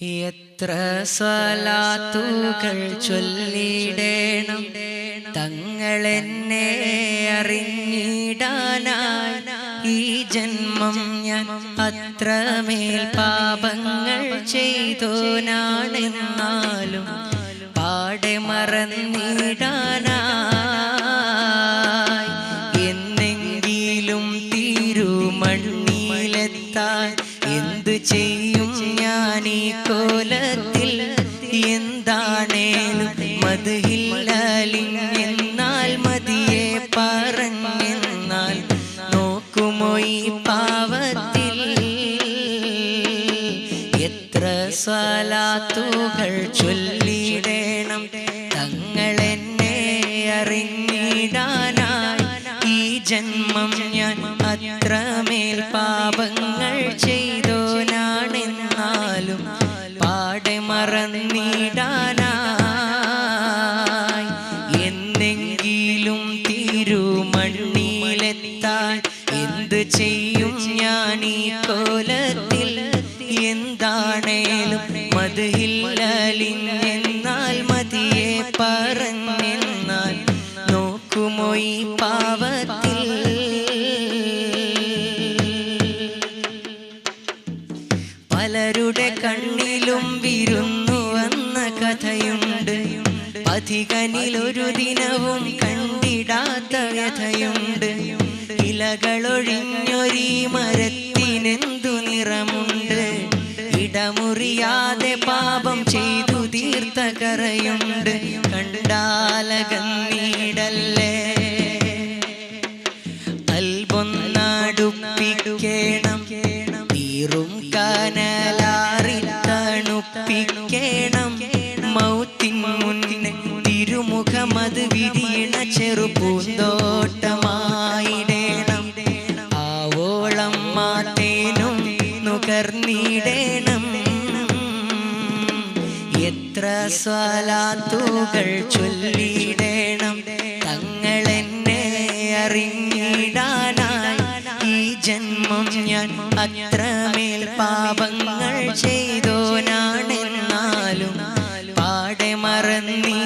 എത്ര സ്വലാത്തുകൾ ചൊല്ലിടേണം? തങ്ങളെന്നെ അറിഞ്ഞിടാനായി ഈ ജന്മം ഞാൻ അത്രമേൽ പാപങ്ങൾ ചെയ്തോനാണെന്നാലും സ്വലാത്തുകൾ ചൊല്ലിടേണം മതിയില്ലലിഞ്ഞെന്നാൽ മതിയെ പറഞ്ഞെന്നാൽ നോക്കുമോ ഈ പാവത്തിൽ? പലരുടെ കണ്ണിലും വിരുന്നു വന്ന കഥയുണ്ട്. പതികനിൽ ഒരു ദിനവും കണ്ടിടാത്ത വ്യഥയുണ്ട്. ഇലകളൊഴിഞ്ഞൊരീ മരത്തിനെന്തു നിറമുണ്ട്? ഇടമുറിയാതെ കറയുണ്ട് കണ്ടാലകന്നീടല്ലേ? അൽബൊന്നാടുപ്പിക്കേണം. തീറും കനലാറി തണുപ്പിക്കേണം. മൗത്തിൻ മുന്നിനെ തിരുമുഖമത് വിരിയണ ചെറുപൂന്തോട്ടമായിടേണം എത്ര സ്വലാത്തുകൾ ചൊല്ലിടേണം തങ്ങളെന്നെ അറിഞ്ഞിടാനായി. ഈ ജന്മം ഞാൻ അത്രമേൽ പാപങ്ങൾ ചെയ്തോനാണെന്നാലും പാടെ മറന്നിടാനായി.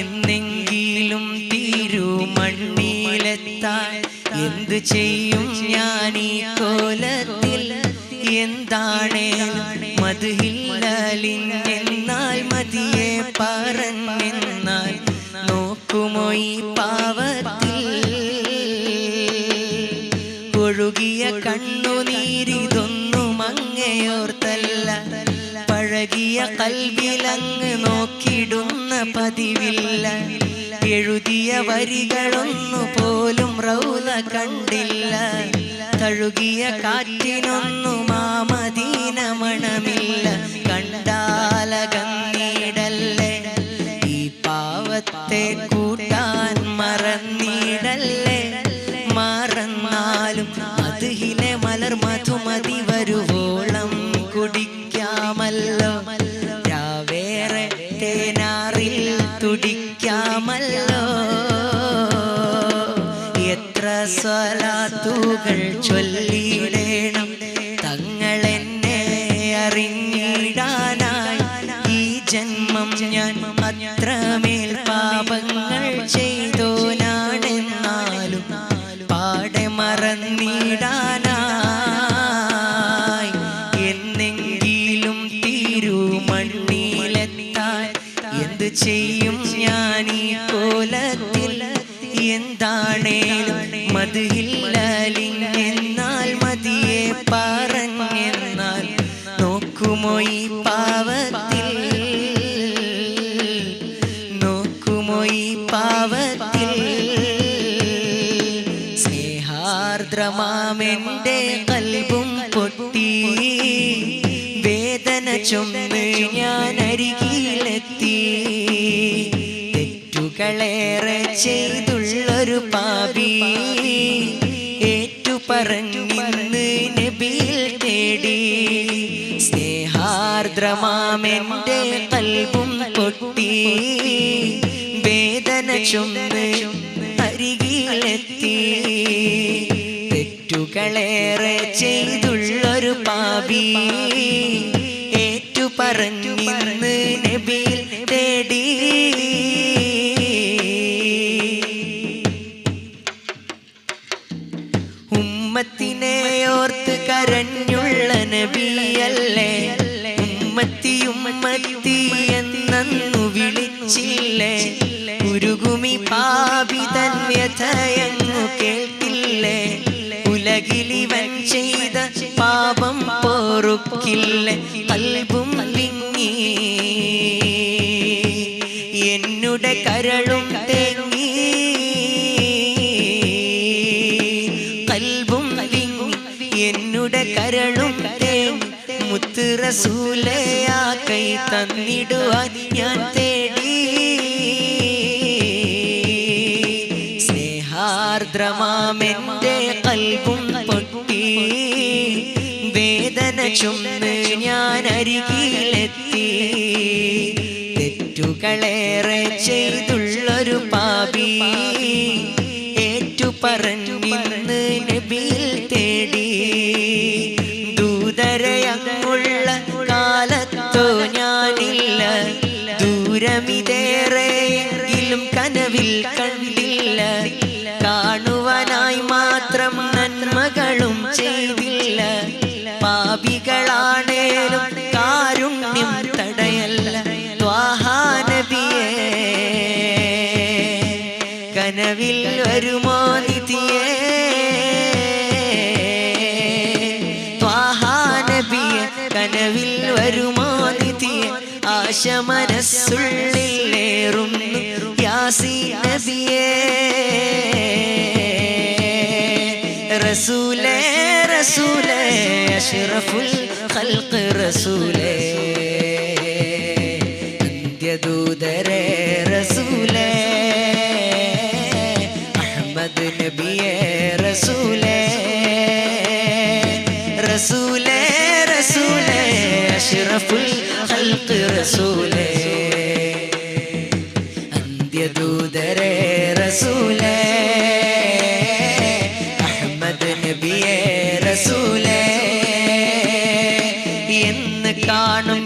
എന്നെങ്കിലും തിരുമണ്ണിലെത്താൻ എന്ത് ചെയ്യും? കണ്ണുനീരിതൊന്നും അങ്ങയോർത്തല്ല. പഴകിയ കൽവിലങ്ങ് നോക്കിടുന്ന പതിവില്ല. എഴുതിയ വരികളൊന്നു പോലും റൗല കണ്ടില്ല. തഴുകിയ കാറ്റിനൊന്നും തുടിക്കാമല്ലോ എത്ര സ്വലാത്തുകൾ ചൊല്ലിടേണം. ഞാൻ അരികിലെത്തി തെറ്റുകളേറെ ചെയ്തുള്ളൊരു പാപി. ഏറ്റു നബിയിൽ തേടി. സ്നേഹാർദ്രമാമെന്റെ കൽബും പൊട്ടി. വേദന ചൊന്ന് അരികിലെത്തി. തെറ്റുകളേറെ ചെയ്തുള്ളൊരു പാപി. പറഞ്ഞിന്ന് നബിയിൽ തേടി. ഉമ്മത്തിനെ ഓർത്ത് കരഞ്ഞുള്ള നബിയല്ലേ? ഉമ്മത്തി ഉമ്മത്തി എന്നു വിളിച്ചില്ലേ? ഉരുകുമി പാപി തൻ വ്യഥയങ്ങു കേൾക്കില്ലേ? ഉലകിലിവൻ ചെയ്ത പാപം പോറുക്കില്ലേ? കൽബും എന്നുടെ കരളും തേങ്ങി കൽബും വിങ്ങി എന്നുടെ കരളും തേങ്ങി മുത്ത് റസൂലയാ കൈ തന്നിടുവാൻ ഞാൻ തേടി സ്നേഹാർദ്രമാമെന്റെ കൽബും പൊട്ടി വേദന ചുമന്ന് ഞാൻ അരികിലെത്തി തെറ്റുകളേറെ ചെയ്തുള്ളൊരു പാപി. ഏറ്റു പറഞ്ഞിന്ന് നബിയിൽ മനസ്സുള്ളിലേറുന്നു യാസീ നബിയേ റസൂലേ റസൂലേ അഷ്റഫുൽ ഖൽഖ് റസൂലേ. അന്ത്യദൂതരേ റസൂലേ അഹമ്മദ് നബിയേ റസൂലേ. റസൂലേ റസൂലേ അഷ്റഫുൽ റസൂലേ. അന്ത്യദൂതരേ റസൂലേ. അഹമ്മദ് നബിയേ റസൂലേ. എന്ന് കാണും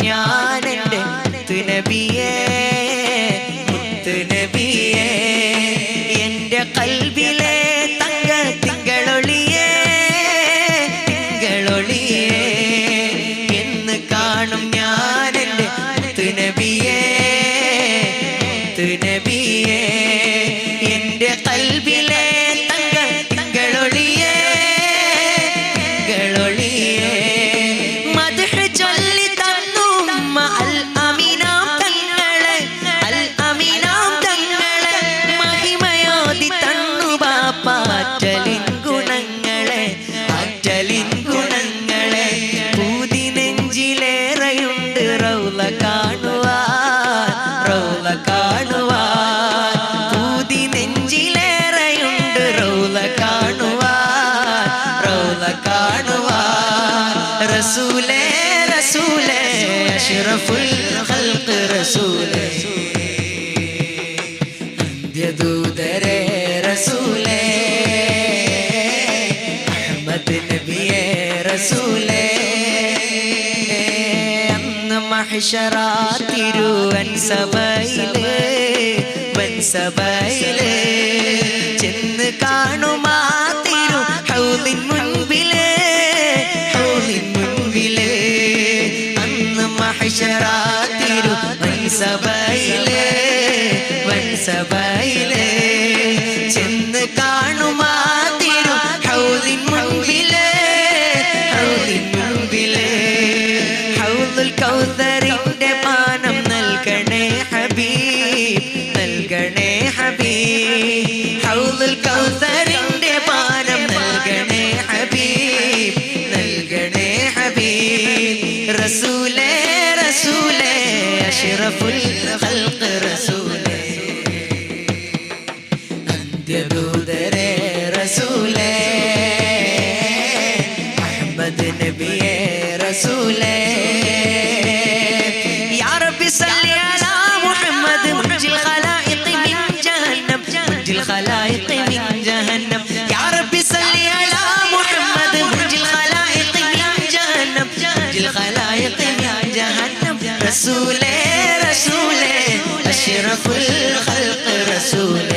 കാണുവാൻ റസൂലേ റസൂലേ അഷ്റഫുൽ ഖൽഖ് റസൂലേ അന്ത്യദൂതരേ റസൂലേ അഹമ്മദ് നബിയേ റസൂലേ അന്ന് മഹ്ശറാ തിരുവൻ സഭയിൽ വൻ സഭയിൽ ചെന്ന് കാണുമാ തിരു. ഹൗലിൻ മുൻപിൽ ഹൗലിൻ മുൻപിൽ. ഹൗലുൽ കൗസറിന്റെ പാനം നൽകണേ ഹബീബ് നൽകണേ ഹബീബ്. ഹൗലുൽ കൗസറിന്റെ പാനം നൽകണേ ഹബീബ് നൽകണേ ഹബീബ്. റസൂലേ റസൂലേ അഷ്റഫുൽ ഖൽഖ് റസൂലേ رسول رسول أشرف الخلق رسول